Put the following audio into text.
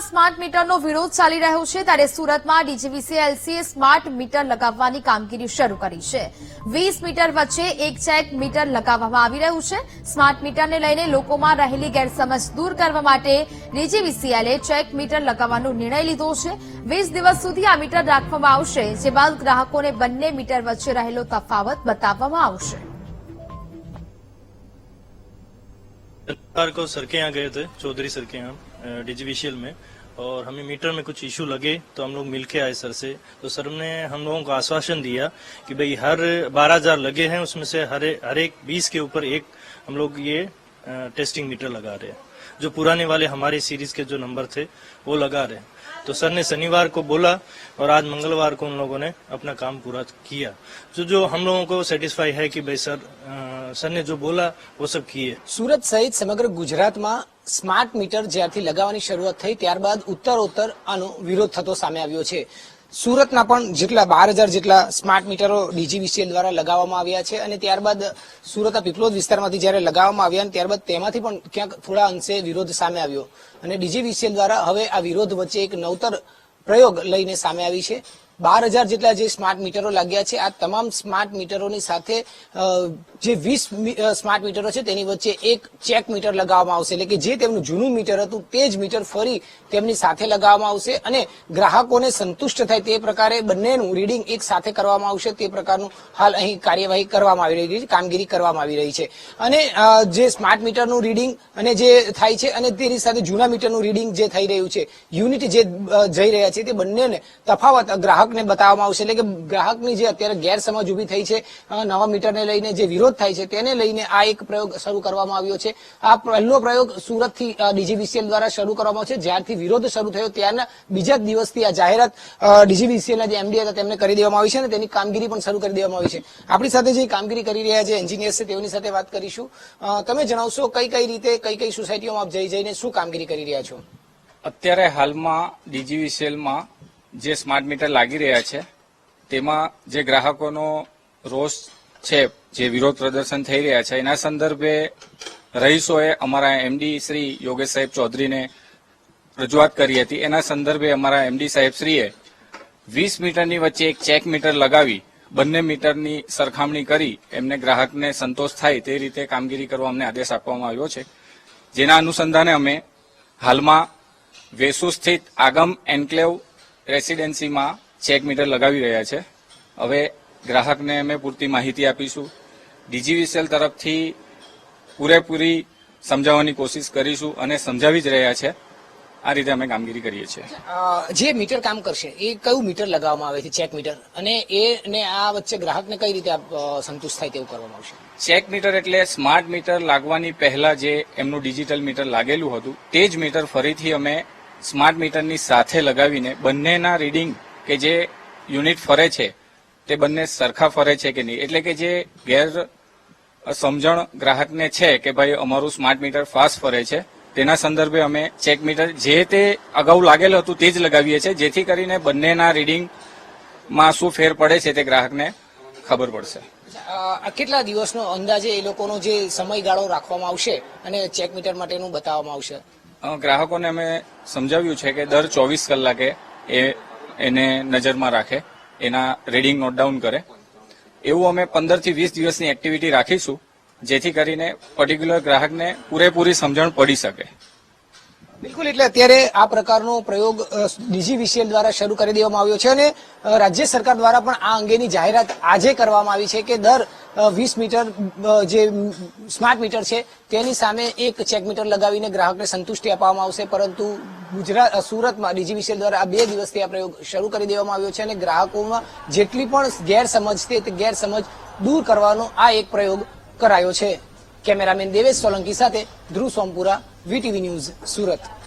સુરતમાં સ્માર્ટ મીટરનો વિરોધ ચાલી રહ્યો છે ત્યારે સુરતમાં ડીજીવીસીએલસીએ સ્માર્ટ મીટર લગાવવાની કામગીરી શરૂ કરી છે. વીસ મીટર વચ્ચે એક ચેક મીટર લગાવવામાં આવી રહ્યું છે. સ્માર્ટ મીટરને લઈને લોકોમાં રહેલી ગેરસમજ દૂર કરવા માટે ડીજીવીસીએલએ ચેક મીટર લગાવવાનો નિર્ણય લીધો છે. વીસ દિવસ સુધી આ મીટર રાખવામાં આવશે, જે બાદ ગ્રાહકોને બંને મીટર વચ્ચે રહેલો તફાવત બતાવવામાં આવશે. सरकार को सर के यहाँ गए थे, चौधरी सर के यहाँ डीजीवीसीएल में, और हमें मीटर में कुछ इशू लगे तो हम लोग मिलके आए सर से। तो सर ने हम लोगों को आश्वासन दिया कि भाई हर बारह हज़ार लगे हैं, उसमें से हर हर एक बीस के ऊपर एक हम लोग ये टेस्टिंग मीटर लगा रहे हैं जो पुराने वाले हमारे सीरीज के जो नंबर थे वो लगा रहे हैं तो सर ने शनिवार को बोला और आज मंगलवार को उन लोगों ने अपना काम पूरा किया जो जो हम लोगों को सेटिस्फाई है कि भाई सर अ, सर ने जो बोला वो सब किए સુરત સહિત સમગ્ર ગુજરાતમાં સ્માર્ટ મીટર જ્યારથી લગાવવાની શરૂઆત થઈ ત્યારબાદ ઉત્તરોત્તર આનો વિરોધ થતો સામે આવ્યો છે સુરતના પણ જેટલા બાર હજાર જેટલા સ્માર્ટ મીટરો ડીજીવીસીએલ દ્વારા લગાવવામાં આવ્યા છે અને ત્યારબાદ સુરતના પીપલોદ વિસ્તારમાંથી જ્યારે લગાવવામાં આવ્યા અને ત્યારબાદ તેમાંથી પણ ક્યાંક થોડા અંશે વિરોધ સામે આવ્યો. અને ડીજીવીસીએલ દ્વારા હવે આ વિરોધ વચ્ચે એક નવતર પ્રયોગ લઈને સામે આવી છે. બાર હજાર જેટલા જે સ્માર્ટ મીટરો લાગ્યા છે, આ તમામ સ્માર્ટ મીટરોની સાથે જે વીસ સ્માર્ટ મીટરો છે, તેની વચ્ચે એક ચેક મીટર લગાવવામાં આવશે. એટલે કે જે તેમનું જૂનું મીટર હતું, તે જ મીટર ફરી તેમની સાથે લગાવવામાં આવશે અને ગ્રાહકોને સંતુષ્ટ થાય તે પ્રકારે બંનેનું રીડિંગ એક સાથે કરવામાં આવશે. તે પ્રકારનું હાલ અહીં કાર્યવાહી કરવામાં આવી રહી છે, કામગીરી કરવામાં આવી રહી છે. અને જે સ્માર્ટ મીટરનું રીડિંગ અને જે થાય છે અને તેની સાથે જૂના મીટરનું રીડિંગ જે થઈ રહ્યું છે, યુનિટ જે જઈ રહ્યા છે, તે બંનેને તફાવત ગ્રાહકને બતાવવામાં આવશે. એટલે કે ગ્રાહકની જે અત્યારે ગેરસમજ ઊભી થઈ છે નવા મીટરને લઈને જે વિરોધ થાય છે, તેને લઈને આ એક પ્રયોગ શરૂ કરવામાં આવ્યો છે. આ પહેલો પ્રયોગ સુરતથી ડીજીબીસીએલ દ્વારા શરૂ કરવામાં છે. જ્યારથી વિરોધ શરૂ થયો ત્યારના બીજા જ દિવસથી આ જાહેરાત ડીજીબીસીએલના જે એમડી હતા, તેમને કરી દેવામાં આવી છે અને તેની કામગીરી પણ શરૂ કરી દેવામાં આવી છે. આપણી સાથે જે કામગીરી કરી રહ્યા છે એન્જિનિયર્સ છે, તેઓની સાથે વાત કરીશું. તમે જણાવશો કઈ કઈ રીતે, કઈ કઈ સોસાયટીઓમાં આપ જઈ જઈને શું કામગીરી કરી રહ્યા છો? અત્યારે હાલમાં ડીજીવીસીએલમાં જે સ્માર્ટ મીટર લાગી રહ્યા છે, તેમાં જે ગ્રાહકોનો રોષ છે, જે વિરોધ પ્રદર્શન થઈ રહ્યા છે, એના સંદર્ભે રહીશોએ અમારા એમડી શ્રી યોગેશ સાહેબ ચૌધરીને રજૂઆત કરી હતી. એના સંદર્ભે અમારા એમડી સાહેબ શ્રીએ વીસ મીટરની વચ્ચે એક ચેક મીટર લગાવી, બંને મીટરની સરખામણી કરી, એમને ગ્રાહકને સંતોષ થાય તે રીતે કામગીરી કરવા અમને આદેશ આપવામાં આવ્યો છે. જેના અનુસંધાને અમે હાલમાં વેસુ સ્થિત આગમ એન્કલેવ રેસિડેન્સીમાં ચેક મીટર લગાવી રહ્યા છે. હવે ગ્રાહકને અમે પૂરતી માહિતી આપીશું. ડીજીવીસીએલ તરફથી પૂરેપૂરી સમજાવવાની કોશિશ કરીશું અને સમજાવી જ રહ્યા છે. આ રીતે અમે કામગીરી કરીએ છીએ. જે મીટર કામ કરશે એ કયું મીટર લગાવવામાં આવે છે ચેક મીટર? અને એ ને આ વચ્ચે ગ્રાહકને કઈ રીતે સંતુષ્ટ થાય તેવું કરવામાં આવશે? ચેક મીટર એટલે સ્માર્ટ મીટર લાગવાની પહેલા જે એમનું ડિજિટલ મીટર લાગેલું હતું તે જ મીટર ફરીથી અમે સ્માર્ટ મીટરની સાથે લગાવીને બંનેના રીડિંગ કે જે યુનિટ ફરે છે, તે બંને સરખા ફરે છે કે નહીં? એટલે કે જે ગેર સમજણ ગ્રાહકને છે કે ભાઈ અમારું સ્માર્ટ મીટર ફાસ્ટ ફરે છે, તેના સંદર્ભે અમે ચેક મીટર જે તે અગાઉ લાગેલું હતું તે જ લગાવીએ છીએ, જેથી કરીને બંનેના રીડિંગમાં શું ફેર પડે છે તે ગ્રાહકને ખબર પડશે. કેટલા દિવસનો અંદાજે એ લોકોનો જે સમયગાળો રાખવામાં આવશે અને ચેક મીટર માટેનું બતાવવામાં આવશે? ગ્રાહકોને અમે સમજાવ્યું છે કે દર ચોવીસ કલાકે એ એને નજરમાં રાખે, એના રીડિંગ નોટ ડાઉન કરે. એવું અમે પંદરથી વીસ દિવસની એક્ટિવિટી રાખીશું, જેથી કરીને પર્ટિક્યુલર ગ્રાહકને પૂરેપૂરી સમજણ પડી શકે. બિલકુલ, એટલે અત્યારે આ પ્રકારનો પ્રયોગ ડીજીવીસીએલ દ્વારા શરૂ કરી દેવામાં આવ્યો છે અને રાજ્ય સરકાર દ્વારા પણ આ અંગેની જાહેરાત આજે કરવામાં આવી છે કે દર વીસ મીટર જે સ્માર્ટ મીટર છે, તેની સામે એક ચેક મીટર લગાવીને ગ્રાહકને સંતુષ્ટિ આપવામાં આવશે. પરંતુ ગુજરાત સુરતમાં ડીજીવીસીએલ દ્વારા આ બે દિવસથી આ પ્રયોગ શરૂ કરી દેવામાં આવ્યો છે અને ગ્રાહકોમાં જેટલી પણ ગેરસમજ તે ગેરસમજ દૂર કરવાનો આ એક પ્રયોગ કરાયો છે. કેમેરામેન દેવેશ સોલંકી સાથે ધ્રુવ સોમપુરા VTV News, Surat.